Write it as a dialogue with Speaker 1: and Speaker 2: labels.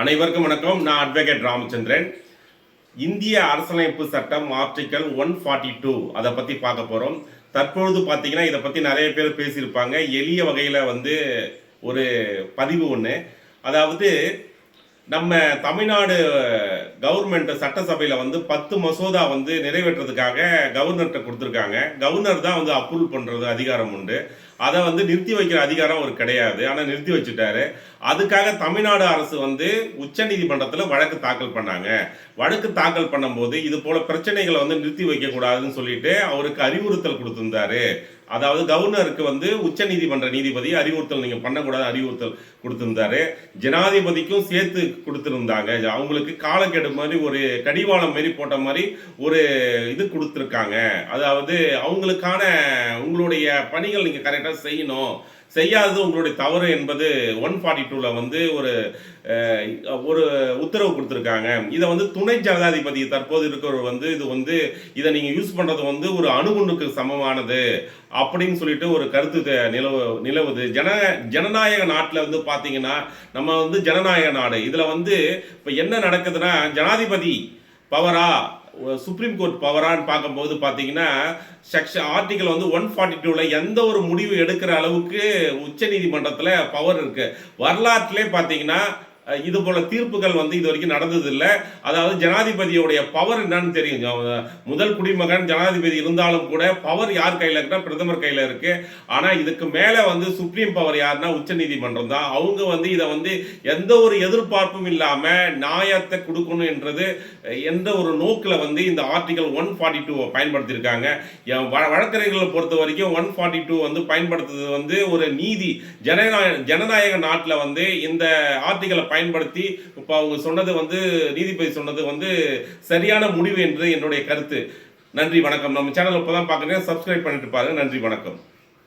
Speaker 1: அனைவருக்கும் வணக்கம். நான் அட்வொகேட் ராமச்சந்திரன். இந்திய அரசியலமைப்பு சட்டம் ஆர்டிக்கல் ஒன் ஃபார்ட்டி டூ அதை பற்றி பார்க்க போகிறோம் தற்பொழுது பார்த்தீங்கன்னா இதை பற்றி நிறைய பேர் பேசியிருப்பாங்க. எளிய வகையில் வந்து ஒரு பதிவு ஒன்று அதாவது நம்ம தமிழ்நாடு கவர்மெண்ட் சட்டசபையில் வந்து பத்து மசோதா வந்து நிறைவேற்றுறதுக்காக கவர்னர்கிட்ட கொடுத்துருக்காங்க. கவர்னர் தான் வந்து அப்ரூவ் பண்ணுறது அதிகாரம் உண்டு. அதை வந்து நிறுத்தி வைக்கிற அதிகாரம் அவர் கிடையாது. ஆனால் நிறுத்தி வச்சுட்டாரு. அதுக்காக தமிழ்நாடு அரசு வந்து உச்சநீதிமன்றத்தில் வழக்கு தாக்கல் பண்ணாங்க. வழக்கு தாக்கல் பண்ணும்போது இது போல பிரச்சனைகளை வந்து நிறுத்தி வைக்கக்கூடாதுன்னு சொல்லிட்டு அவருக்கு அறிவுறுத்தல் கொடுத்துருந்தாரு. அதாவது கவர்னருக்கு வந்து உச்சநீதிமன்ற நீதிபதி அறிவுறுத்தல் நீங்கள் பண்ணக்கூடாது அறிவுறுத்தல் கொடுத்துருந்தாரு. ஜனாதிபதிக்கும் சேர்த்து கொடுத்துருந்தாங்க. அவங்களுக்கு காலக்கெடு மாதிரி ஒரு கடிவாளம் மாரி போட்ட மாதிரி ஒரு இது கொடுத்துருக்காங்க. அதாவது அவங்களுக்கான உங்களுடைய பணிகள் நீங்கள் கரெக்டாக செய்யணும். செய்யாதது உங்களுடைய தவறு என்பது ஒன் ஃபார்ட்டி டூவில் வந்து ஒரு ஒரு உத்தரவு கொடுத்துருக்காங்க. இதை வந்து துணை ஜனாதிபதி தற்போது இருக்கிறவர் வந்து இது வந்து இதை நீங்கள் யூஸ் பண்ணுறது வந்து ஒரு அணுகுண்டுக்கு சமமானது அப்படின்னு சொல்லிட்டு ஒரு கருத்து நிலவு நிலவுது. ஜன ஜனநாயக நாட்டில் வந்து பார்த்தீங்கன்னா நம்ம வந்து ஜனநாயக நாடு. இதில் வந்து இப்போ என்ன நடக்குதுன்னா ஜனாதிபதி பவரா சுப்ரீம் கோர்ட் பவரான்னு பார்க்கும்போது பார்த்தீங்கன்னா செக்ஷன் ஆர்டிக்கல் வந்து ஒன் ஃபார்ட்டி டூவில் எந்த ஒரு முடிவு எடுக்கிற அளவுக்கு உச்சநீதிமன்றத்தில் பவர் இருக்குது வரலாற்றிலே பார்த்தீங்கன்னா இது போல தீர்ப்புகள் வந்து இது வரைக்கும் நடந்ததில்லை. அதாவது ஜனாதிபதியுடைய பவர் என்னன்னு தெரியும். முதல் குடிமகன் ஜனாதிபதி இருந்தாலும் கூட பவர் யார் கையில் இருக்குன்னா பிரதமர் கையில் இருக்கு. ஆனால் இதுக்கு மேலே வந்து சுப்ரீம் பவர் யாருன்னா உச்சநீதிமன்றம் தான். அவங்க வந்து இதை வந்து எந்த ஒரு எதிர்பார்ப்பும் இல்லாமல் நியாயத்தை கொடுக்கணும் என்றது எந்த ஒரு நோக்கில் வந்து இந்த ஆர்டிகல் ஒன் ஃபார்ட்டி டூவை பயன்படுத்தியிருக்காங்க. என் வ- வழக்கறிஞர்களை பொறுத்த வரைக்கும் ஒன் ஃபார்ட்டி டூ வந்து பயன்படுத்துறது வந்து ஒரு நீதி. ஜனநாயக ஜனநாயக நாட்டில் வந்து இந்த ஆர்டிகளை பயன் பயன்படுத்தி இப்போ அவங்க சொன்னது வந்து நீதிபதி சொன்னது வந்து சரியான முடிவு என்று என்னுடைய கருத்து. நன்றி வணக்கம். நம்ம சேனல் இப்போ தான் பார்க்குறேன் சப்ஸ்கிரைப் பண்ணிட்டு பாருங்க. நன்றி வணக்கம்.